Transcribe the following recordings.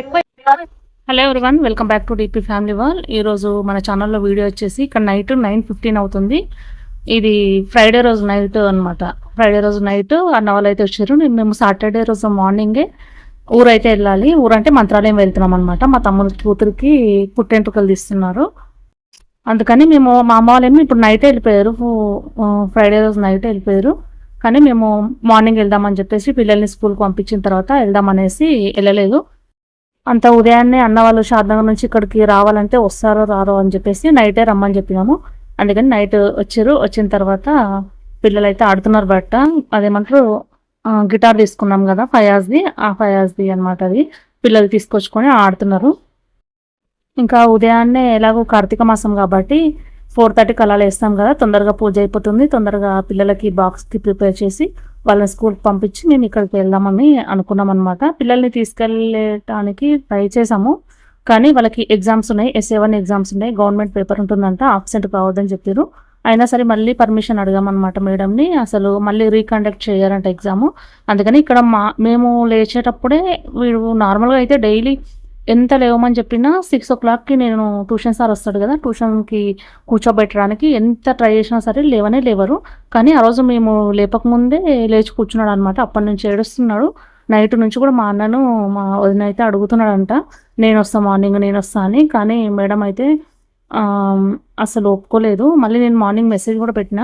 ఎక్కువ hello everyone welcome back to DP family wall ఈరోజు మన ఛానల్లో వీడియో వచ్చేసి ఇక్కడ నైట్ నైన్ ఫిఫ్టీన్ అవుతుంది. ఇది ఫ్రైడే రోజు నైట్ అన్నమాట. ఫ్రైడే రోజు నైట్ అన్న వాళ్ళు అయితే వచ్చారు. నేను మేము సాటర్డే రోజు మార్నింగే ఊరైతే వెళ్ళాలి. ఊరంటే మంత్రాలయం వెళ్తున్నాం అనమాట మా తమ్ముడి కూతురికి పుట్టెంటుకలు తీస్తున్నారు. అందుకని మేము మా అమ్మ వాళ్ళేమో ఇప్పుడు నైట్ వెళ్ళిపోయారు ఫ్రైడే రోజు నైట్ వెళ్ళిపోయారు. కానీ మేము మార్నింగ్ వెళ్దామని చెప్పేసి పిల్లల్ని స్కూల్కి పంపించిన తర్వాత వెళ్దామనేసి వెళ్ళలేదు. అంత ఉదయాన్నే అన్న వాళ్ళు షాద్నగర్ నుంచి ఇక్కడికి రావాలంటే వస్తారో రారో అని చెప్పేసి నైటే రమ్మని చెప్పినాము. అందుకని నైట్ వచ్చారు. వచ్చిన తర్వాత పిల్లలు అయితే ఆడుతున్నారు బట్ట. అదేమంటారు గిటార్ తీసుకున్నాం కదా ఫయాజ్ది ఆ ఫయాజ్ది అన్నమాట అది. పిల్లలు తీసుకొచ్చుకొని ఆడుతున్నారు. ఇంకా ఉదయాన్నే ఎలాగో కార్తీక మాసం కాబట్టి ఫోర్ థర్టీకి అలా వేస్తాం కదా తొందరగా పూజ అయిపోతుంది. తొందరగా పిల్లలకి బాక్స్కి ప్రిపేర్ చేసి వాళ్ళని స్కూల్కి పంపించి మేము ఇక్కడికి వెళ్దామని అనుకున్నాం అనమాట పిల్లల్ని తీసుకెళ్ళటానికి ట్రై చేసాము కానీ వాళ్ళకి ఎగ్జామ్స్ ఉన్నాయి ఎస్ఏ వన్ ఎగ్జామ్స్ ఉన్నాయి. గవర్నమెంట్ పేపర్ ఉంటుందంట ఆబ్సెంట్ కావద్దని చెప్పారు. అయినా సరే మళ్ళీ పర్మిషన్ అడిగామన్నమాట మేడంని. అసలు మళ్ళీ రీకండక్ట్ చేయాలంట ఎగ్జామ్. అందుకని ఇక్కడ మా మేము లేచేటప్పుడే వీడు నార్మల్గా అయితే డైలీ ఎంత లేవమని చెప్పినా సిక్స్ ఓ క్లాక్కి నేను ట్యూషన్ సార్ వస్తాడు కదా ట్యూషన్కి కూర్చోబెట్టడానికి ఎంత ట్రై చేసినా సరే లేవనే లేవరు. కానీ ఆ రోజు మేము లేపకముందే లేచి కూర్చున్నాడు అనమాట అప్పటి నుంచి ఏడుస్తున్నాడు. నైట్ నుంచి కూడా మా అన్నను మా వదిన అయితే అడుగుతున్నాడంట. నేను వస్తా మార్నింగ్ నేను వస్తా అని. కానీ మేడం అయితే అసలు ఒప్పుకోలేదు. మళ్ళీ నేను మార్నింగ్ మెసేజ్ కూడా పెట్టిన.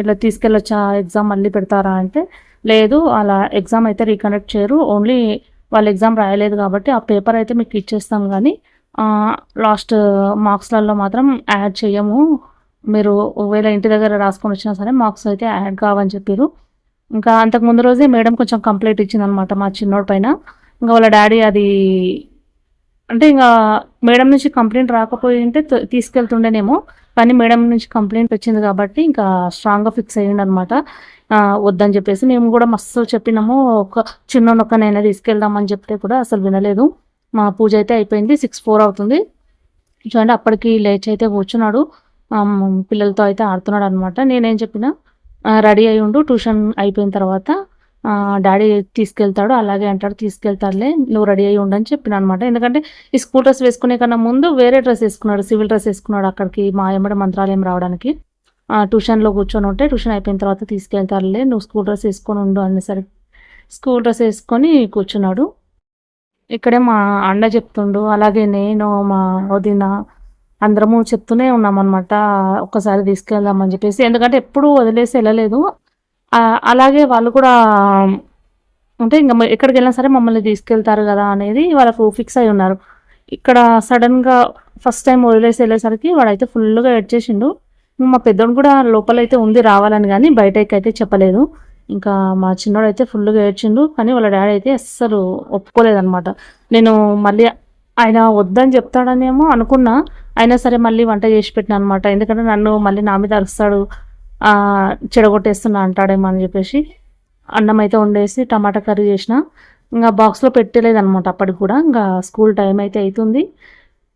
ఇలా తీసుకెళ్ళొచ్చా ఎగ్జామ్ మళ్ళీ పెడతారా అంటే లేదు అలా ఎగ్జామ్ అయితే రీకండక్ట్ చేయరు. ఓన్లీ వాళ్ళు ఎగ్జామ్ రాయలేదు కాబట్టి ఆ పేపర్ అయితే మీకు ఇచ్చేస్తాం కానీ లాస్ట్ మార్క్స్లలో మాత్రం యాడ్ చేయము. మీరు ఒకవేళ ఇంటి దగ్గర రాసుకొని వచ్చినా సరే మార్క్స్ అయితే యాడ్ కావని చెప్పారు ఇంకా అంతకు ముందు రోజే మేడం కొంచెం కంప్లైంట్ ఇచ్చిందనమాట మా చిన్నోడి పైన. ఇంకా వాళ్ళ డాడీ అది అంటే ఇంకా మేడం నుంచి కంప్లైంట్ రాకపోయి ఉంటే తీసుకెళ్తుండేనేమో. కానీ మేడం నుంచి కంప్లైంట్ వచ్చింది కాబట్టి ఇంకా స్ట్రాంగ్గా ఫిక్స్ అయ్యిండనమాట వద్దని చెప్పేసి మేము కూడా మస్తు చెప్పినాము. ఒక చిన్ననొక్కనైనా తీసుకెళ్దామని చెప్తే కూడా అసలు వినలేదు. మా పూజ అయితే అయిపోయింది సిక్స్ ఫోర్ అవుతుంది. చూడండి అప్పటికి లేచి అయితే కూర్చున్నాడు. పిల్లలతో అయితే ఆడుతున్నాడు అనమాట నేనేం చెప్పినా రెడీ అయి ఉండు ట్యూషన్ అయిపోయిన తర్వాత డాడీ తీసుకెళ్తాడు అలాగే అంటాడు తీసుకెళ్తాడులే నువ్వు రెడీ అయ్యి ఉండని చెప్పిన అనమాట ఎందుకంటే ఈ స్కూల్ డ్రెస్ వేసుకునే కన్నా ముందు వేరే డ్రెస్ వేసుకున్నాడు సివిల్ డ్రెస్ వేసుకున్నాడు అక్కడికి మా ఎమ్మడ మంత్రాలయం రావడానికి. ట్యూషన్లో కూర్చొని ఉంటే ట్యూషన్ అయిపోయిన తర్వాత తీసుకెళ్తారులే నువ్వు స్కూల్ డ్రెస్ వేసుకొని ఉండు అనేసరికి స్కూల్ డ్రెస్ వేసుకొని కూర్చున్నాడు. ఇక్కడే మా అన్న చెప్తుండు అలాగే నేను మా వదిన అందరము చెప్తూనే ఉన్నామన్నమాట ఒక్కసారి తీసుకెళ్దామని చెప్పేసి. ఎందుకంటే ఎప్పుడూ వదిలేసి వెళ్ళలేదు. అలాగే వాళ్ళు కూడా అంటే ఇంకా ఎక్కడికి వెళ్ళినా సరే మమ్మల్ని తీసుకెళ్తారు కదా అనేది వాళ్ళకు ఫిక్స్ అయి ఉన్నారు. ఇక్కడ సడన్గా ఫస్ట్ టైం వదిలేసి వెళ్ళేసరికి వాడైతే ఫుల్గా ఏడ్చేసిండు. మా పెద్దోడు కూడా లోపలైతే ఉంది రావాలని కానీ బయటకి అయితే చెప్పలేదు. ఇంకా మా చిన్నోడు అయితే ఫుల్గా ఏడ్చిండు కానీ వాళ్ళ డాడీ అయితే అస్సలు ఒప్పుకోలేదనమాట నేను మళ్ళీ ఆయన వద్దని చెప్తాడనేమో అనుకున్నా అయినా సరే మళ్ళీ వంట చేసి పెట్టిన అనమాట ఎందుకంటే నన్ను మళ్ళీ నా మీద అరుస్తాడు చెడగొట్టేస్తున్నా అంటాడేమో అని చెప్పేసి అన్నం అయితే వండేసి టమాటా కర్రీ చేసిన. ఇంకా బాక్స్లో పెట్టలేదు అనమాట అప్పటికి కూడా. ఇంకా స్కూల్ టైం అయితే అవుతుంది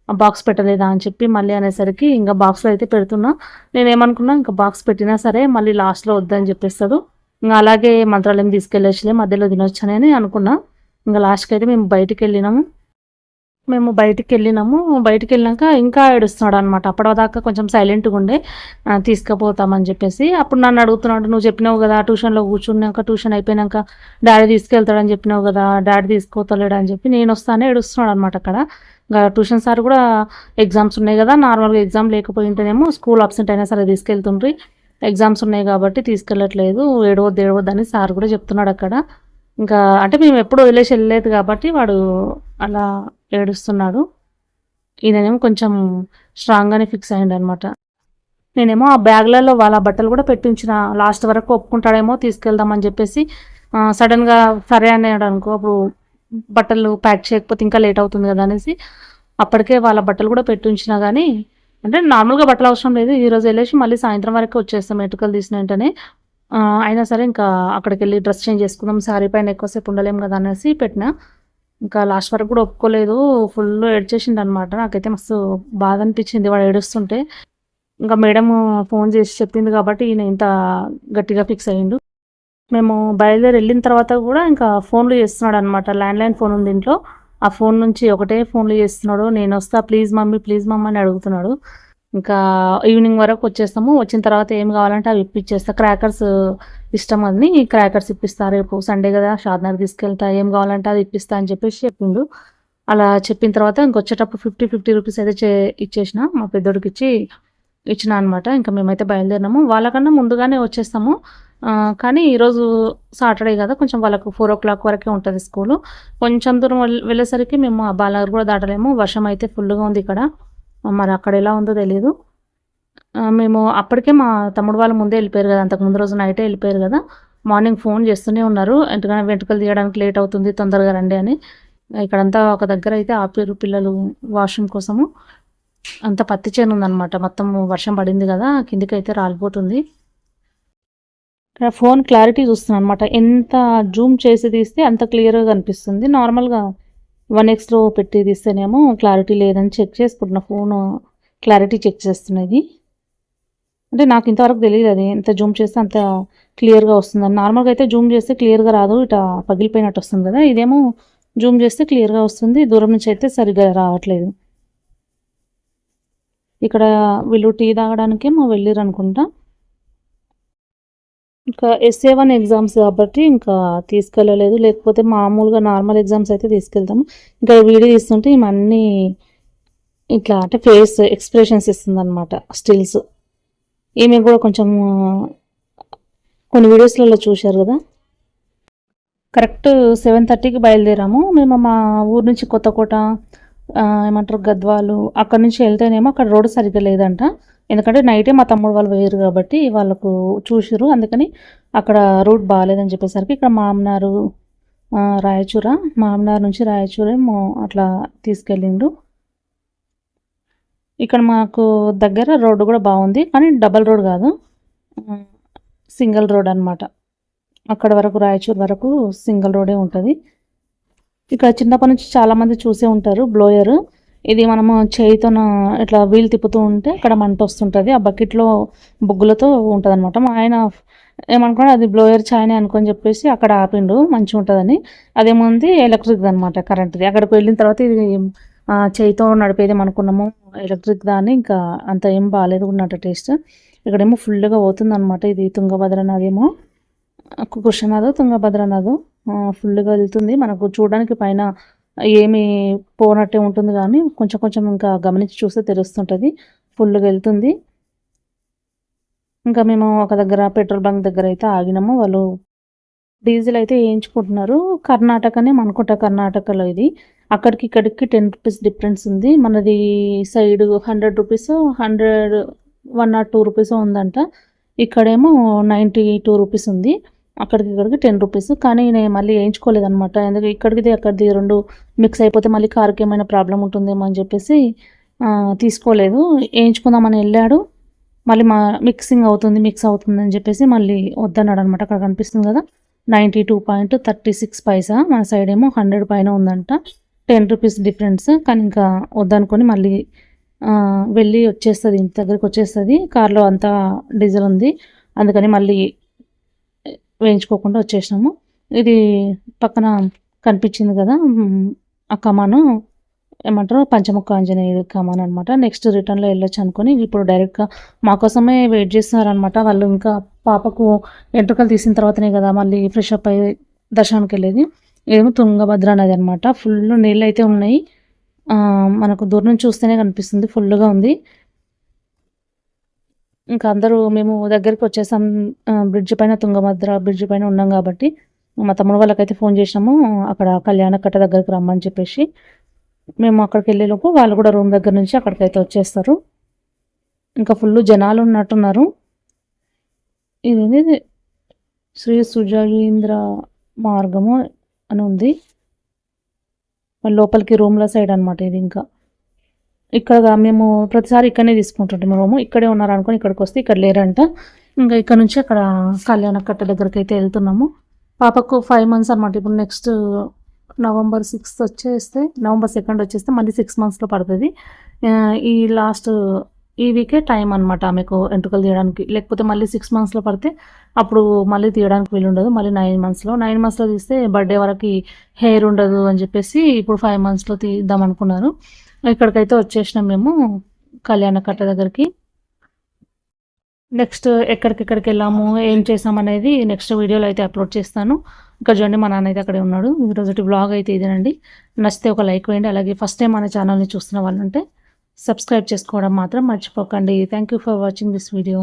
బాక్స్ పెట్టలేదా అని చెప్పి మళ్ళీ అనేసరికి ఇంకా బాక్స్లో అయితే పెడుతున్నా. నేనేమనుకున్నా ఇంకా బాక్స్ పెట్టినా సరే మళ్ళీ లాస్ట్లో వద్దని చెప్పేస్తాడు ఇంకా అలాగే మంత్రాలయం తీసుకెళ్ళొచ్చులే మధ్యలో తినొచ్చని అనుకున్నా. ఇంకా లాస్ట్కి అయితే మేము బయటికి వెళ్ళినాము మేము బయటికి వెళ్ళినాము బయటికి వెళ్ళినాక ఇంకా ఏడుస్తున్నాడు అనమాట అప్పటిదాకా కొంచెం సైలెంట్గా ఉండే. తీసుకుపోతామని చెప్పేసి. అప్పుడు నన్ను అడుగుతున్నాడు నువ్వు చెప్పినావు కదా ట్యూషన్లో కూర్చున్నాక ట్యూషన్ అయిపోయినాక డాడీ తీసుకెళ్తాడని చెప్పినావు కదా డాడీ తీసుకోతలేడు అని చెప్పి నేను వస్తానే ఏడుస్తున్నాడు అనమాట అక్కడ. ఇంకా ట్యూషన్ సార్ కూడా ఎగ్జామ్స్ ఉన్నాయి కదా నార్మల్గా ఎగ్జామ్ లేకపోయింటేనేమో స్కూల్ అబ్సెంట్ అయినా సరే తీసుకెళ్తుండ్రి. ఎగ్జామ్స్ ఉన్నాయి కాబట్టి తీసుకెళ్ళట్లేదు ఏడవద్దు ఏడవద్దు అని సార్ కూడా చెప్తున్నాడు అక్కడ. ఇంకా అంటే మేము ఎప్పుడు వదిలేసి వెళ్ళలేదు కాబట్టి వాడు అలా ఏడుస్తున్నాడు. ఈయనేమో కొంచెం స్ట్రాంగ్గానే ఫిక్స్ అయ్యాడు అనమాట నేనేమో ఆ బ్యాగ్లలో వాళ్ళ బట్టలు కూడా పెట్టించిన లాస్ట్ వరకు ఒప్పుకుంటాడేమో తీసుకెళ్దామని చెప్పేసి సడన్గా సరే అన్నాడు అనుకో అప్పుడు బట్టలు ప్యాక్ చేయకపోతే ఇంకా లేట్ అవుతుంది కదా అనేసి అప్పటికే వాళ్ళ బట్టలు కూడా పెట్టుంచినా కానీ అంటే నార్మల్గా బట్టలు అవసరం లేదు. ఈరోజు వెళ్ళేసి మళ్ళీ సాయంత్రం వరకు వచ్చేస్తాం. ఎటుకలు తీసిన వెంటనే. అయినా సరే ఇంకా అక్కడికి వెళ్ళి డ్రెస్ చేంజ్ చేసుకుందాం. శారీ పైన ఎక్కువసేపు ఉండలేము కదా అనేసి పెట్టిన. ఇంకా లాస్ట్ వరకు కూడా ఒప్పుకోలేదు. ఫుల్ ఏడ్చేసింది అనమాట నాకైతే మస్తు బాధ అనిపించింది. వాడు ఏడుస్తుంటే. ఇంకా మేడం ఫోన్ చేసి చెప్పింది కాబట్టి ఈయన ఇంత గట్టిగా ఫిక్స్ అయ్యిండు. మేము బయలుదేరి వెళ్ళిన తర్వాత కూడా ఇంకా ఫోన్లు చేస్తున్నాడు అనమాట ల్యాండ్లైన్ ఫోన్ ఉంది ఇంట్లో. ఆ ఫోన్ నుంచి ఒకటే ఫోన్లు చేస్తున్నాడు. నేను వస్తా ప్లీజ్ మమ్మీ ప్లీజ్ మమ్మీ అని అడుగుతున్నాడు. ఇంకా ఈవినింగ్ వరకు వచ్చేస్తాము. వచ్చిన తర్వాత ఏం కావాలంటే అవి ఇప్పించేస్తా క్రాకర్స్ ఇష్టం అని క్రాకర్స్ ఇప్పిస్తా. రేపు సండే కదా షాద్నగర్ తీసుకెళ్తా. ఏం కావాలంటే అది ఇప్పిస్తా అని చెప్పేసి చెప్పిండు. అలా చెప్పిన తర్వాత ఇంకొచ్చేటప్పుడు ఫిఫ్టీ ఫిఫ్టీ రూపీస్ అయితే చే ఇచ్చేసిన. మా పెద్దోడికి ఇచ్చి ఇచ్చిన అనమాట ఇంకా మేమైతే బయలుదేరినాము. వాళ్ళకన్నా ముందుగానే వచ్చేస్తాము. కానీ ఈరోజు సాటర్డే కదా కొంచెం వాళ్ళకు ఫోర్ ఓ క్లాక్ వరకే ఉంటుంది స్కూలు. కొంచెం దూరం వెళ్ళేసరికి మేము ఆ బాలనగర్ కూడా దాటలేము. వర్షం అయితే ఫుల్గా ఉంది ఇక్కడ. మరి అక్కడ ఎలా ఉందో తెలియదు మేము అప్పటికే మా తమ్ముడు వాళ్ళు ముందే వెళ్ళిపోయారు కదా అంతకు ముందు రోజు నైటే వెళ్ళిపోయారు కదా. మార్నింగ్ ఫోన్ చేస్తూనే ఉన్నారు. ఎందుకంటే వెంట్రుకలు తీయడానికి లేట్ అవుతుంది తొందరగా రండి అని. ఇక్కడంతా ఒక దగ్గర అయితే ఆపారు పిల్లలు వాష్రూమ్ కోసము. అంత పత్తి చేను ఉందన్నమాట మొత్తం వర్షం పడింది కదా కిందికి అయితే రాలిపోతుంది. ఇక్కడ ఫోన్ క్లారిటీ చూస్తున్నాను అనమాట ఎంత జూమ్ చేసి తీస్తే అంత క్లియర్గా కనిపిస్తుంది. నార్మల్గా వన్ ఎక్స్లో పెట్టి తీస్తేనేమో క్లారిటీ లేదని చెక్ చేసుకుంటున్న ఫోన్ క్లారిటీ చెక్ చేస్తున్నది. అంటే నాకు ఇంతవరకు తెలియదు అది. ఎంత జూమ్ చేస్తే అంత క్లియర్గా వస్తుందని. నార్మల్గా అయితే జూమ్ చేస్తే క్లియర్గా రాదు. ఇట పగిలిపోయినట్టు వస్తుంది కదా. ఇదేమో జూమ్ చేస్తే క్లియర్గా వస్తుంది. దూరం నుంచి అయితే సరిగ్గా రావట్లేదు. ఇక్కడ వీళ్ళు టీ తాగడానికేమో వెళ్ళిరు అనుకుంటా. ఇంకా ఎస్ఏ వన్ ఎగ్జామ్స్ కాబట్టి ఇంకా తీసుకెళ్ళలేదు. లేకపోతే మామూలుగా నార్మల్ ఎగ్జామ్స్ అయితే తీసుకెళ్తాము. ఇంకా వీడియో తీస్తుంటే ఇవన్నీ ఇట్లా అంటే ఫేస్ ఎక్స్ప్రెషన్స్ ఇస్తుందన్నమాట స్టిల్స్ ఈమె కూడా కొంచెం కొన్ని వీడియోస్లలో చూశారు కదా. కరెక్ట్ సెవెన్ థర్టీకి బయలుదేరాము. మేము మా ఊరు నుంచి కొత్తకోట ఏమంటారు గద్వాలు అక్కడ నుంచి వెళ్తేనేమో అక్కడ రోడ్డు సరిగ్గా లేదంట. ఎందుకంటే నైటే మా తమ్ముడు వాళ్ళు వేయరు కాబట్టి వాళ్ళకు చూసిరు అందుకని అక్కడ రూట్ బాగాలేదని చెప్పేసరికి ఇక్కడ మామనారు రాయచూర మామనార్ నుంచి రాయచూరేమో అట్లా తీసుకెళ్ళిండు. ఇక్కడ మాకు దగ్గర రోడ్డు కూడా బాగుంది కానీ డబల్ రోడ్ కాదు. సింగిల్ రోడ్ అన్నమాట. అక్కడ వరకు రాయచూర్ వరకు సింగిల్ రోడే ఉంటుంది. ఇక్కడ చిన్నప్పటి నుంచి చాలా మంది చూసే ఉంటారు బ్లోయర్ ఇది మనము చేయితో ఇట్లా వీలు తిప్పుతూ ఉంటే అక్కడ మంట వస్తుంటుంది. ఆ బకెట్లో బొగ్గులతో ఉంటుంది అనమాట మా ఆయన ఏమనుకున్నాడు అది బ్లోయర్ చాయనే అనుకొని చెప్పేసి అక్కడ ఆపిండు. మంచిగా ఉంటుందని. అదేముంది? ఎలక్ట్రిక్ అనమాట కరెంట్ది అక్కడికి వెళ్ళిన తర్వాత ఇది ఆ, చేయితో నడిపేది అనుకున్నాము. ఎలక్ట్రిక్ దాన్ని ఇంకా అంత ఏం బాగాలేదు ఉన్నట్టు టేస్ట్ ఇక్కడేమో ఫుల్గా పోతుంది అనమాట ఇది తుంగభద్ర నదేమో తుంగభద్ర నదు. ఫుల్గా వెళ్తుంది. మనకు చూడడానికి పైన ఏమి పోనట్టే ఉంటుంది కానీ కొంచెం కొంచెం ఇంకా గమనించి చూస్తే తెలుస్తుంటుంది. ఫుల్గా వెళ్తుంది. ఇంకా మేము ఒక దగ్గర పెట్రోల్ బంక్ దగ్గర అయితే ఆగినాము. వాళ్ళు డీజిల్ అయితే వేయించుకుంటున్నారు. కర్ణాటకనే అనుకుంటా కర్ణాటకలో ఇది. అక్కడికి ఇక్కడికి టెన్ రూపీస్ డిఫరెన్స్ ఉంది. మనది side hundred rupees hundred one naught two rupees ఉందంట. ఇక్కడేమో నైంటీ టూ రూపీస్ ఉంది. అక్కడికి ఇక్కడికి టెన్ రూపీస్ కానీ నేను మళ్ళీ వేయించుకోలేదనమాట ఎందుకంటే ఇక్కడికి అక్కడిది రెండు మిక్స్ అయిపోతే మళ్ళీ కారుకి ఏమైనా ప్రాబ్లం ఉంటుందేమో అని చెప్పేసి తీసుకోలేదు. వేయించుకుందామని వెళ్ళాడు. మళ్ళీ మా మిక్సింగ్ అవుతుంది మిక్స్ అవుతుంది అని చెప్పేసి మళ్ళీ వద్దన్నాడు అనమాట అక్కడ కనిపిస్తుంది కదా ninety two point thirty six paisa? మన సైడ్ ఏమో హండ్రెడ్ పైన ఉందంట. టెన్ రూపీస్ డిఫరెన్స్ కానీ ఇంకా వద్దనుకొని మళ్ళీ వెళ్ళి వచ్చేస్తుంది ఇంటి దగ్గరికి వచ్చేస్తుంది. కార్లో అంతా డీజిల్ ఉంది. అందుకని మళ్ళీ వేయించుకోకుండా వచ్చేసినాము. ఇది పక్కన కనిపించింది కదా ఆ కమాను ఏమంటారు పంచముఖ ఆంజనేయ కమాన్ అనమాట నెక్స్ట్ రిటర్న్లో వెళ్ళొచ్చు అనుకుని ఇప్పుడు డైరెక్ట్గా మా కోసమే వెయిట్ చేస్తున్నారనమాట వాళ్ళు ఇంకా పాపకు ఎంట్రుకలు తీసిన తర్వాతనే కదా మళ్ళీ ఫ్రెష్ అప్ అయ్యి దర్శనానికి వెళ్ళేది. ఏమో తుంగభద్ర నది అనమాట ఫుల్ నీళ్ళు అయితే ఉన్నాయి మనకు దూరం నుంచి చూస్తేనే కనిపిస్తుంది. ఫుల్గా ఉంది. ఇంకా అందరూ మేము దగ్గరికి వచ్చేసాం బ్రిడ్జ్ పైన తుంగభద్ర బ్రిడ్జ్ పైన ఉన్నాం కాబట్టి మా తమ్ముడు వాళ్ళకైతే ఫోన్ చేసినాము అక్కడ కళ్యాణ కట్ట దగ్గరికి రమ్మని చెప్పేసి. మేము అక్కడికి వెళ్ళేలోపు వాళ్ళు కూడా రూమ్ దగ్గర నుంచి అక్కడికైతే వచ్చేస్తారు. ఇంకా ఫుల్ జనాలు ఉన్నట్టున్నారు. ఇది శ్రీ సుజయీంద్ర మార్గము అని ఉంది. లోపలికి రూమ్ల సైడ్ అనమాట ఇది ఇంకా. ఇక్కడ మేము ప్రతిసారి ఇక్కడనే తీసుకుంటుంటాం మేము ఇక్కడే ఉన్నారు అనుకుని ఇక్కడికి వస్తే ఇక్కడ లేరంట. ఇంకా ఇక్కడ నుంచి అక్కడ కళ్యాణ కట్ట దగ్గరికి అయితే వెళ్తున్నాము. పాపకు ఫైవ్ మంత్స్ అనమాట ఇప్పుడు నెక్స్ట్ నవంబర్ సిక్స్త్ వచ్చేస్తే నవంబర్ సెకండ్ వచ్చేస్తే మళ్ళీ సిక్స్ మంత్స్లో పడుతుంది. ఈ లాస్ట్ ఈ వీకే టైం అనమాట ఆమెకు ఎంట్రుకలు తీయడానికి. లేకపోతే మళ్ళీ సిక్స్ మంత్స్లో పడితే అప్పుడు మళ్ళీ తీయడానికి వీలు ఉండదు మళ్ళీ నైన్ మంత్స్లో నైన్ మంత్స్లో తీస్తే బర్త్డే వరకు హెయిర్ ఉండదు అని చెప్పేసి ఇప్పుడు ఫైవ్ మంత్స్లో తీద్దాం అనుకున్నారు. ఇక్కడికైతే వచ్చేసినాం మేము కళ్యాణ కట్ట దగ్గరికి. నెక్స్ట్ ఎక్కడికెక్కడికి వెళ్ళాము ఏం చేసాం అనేది నెక్స్ట్ వీడియోలో అయితే అప్లోడ్ చేస్తాను. ఇంకా చూడండి మా నాన్న అయితే అక్కడే ఉన్నాడు. ఈరోజు బ్లాగ్ అయితే ఇదేనండి. నచ్చితే ఒక లైక్ వేయండి. అలాగే ఫస్ట్ టైం మన ఛానల్ని చూస్తున్న వాళ్ళంటే సబ్స్క్రైబ్ చేసుకోవడం మాత్రం మర్చిపోకండి. Thank you for watching this video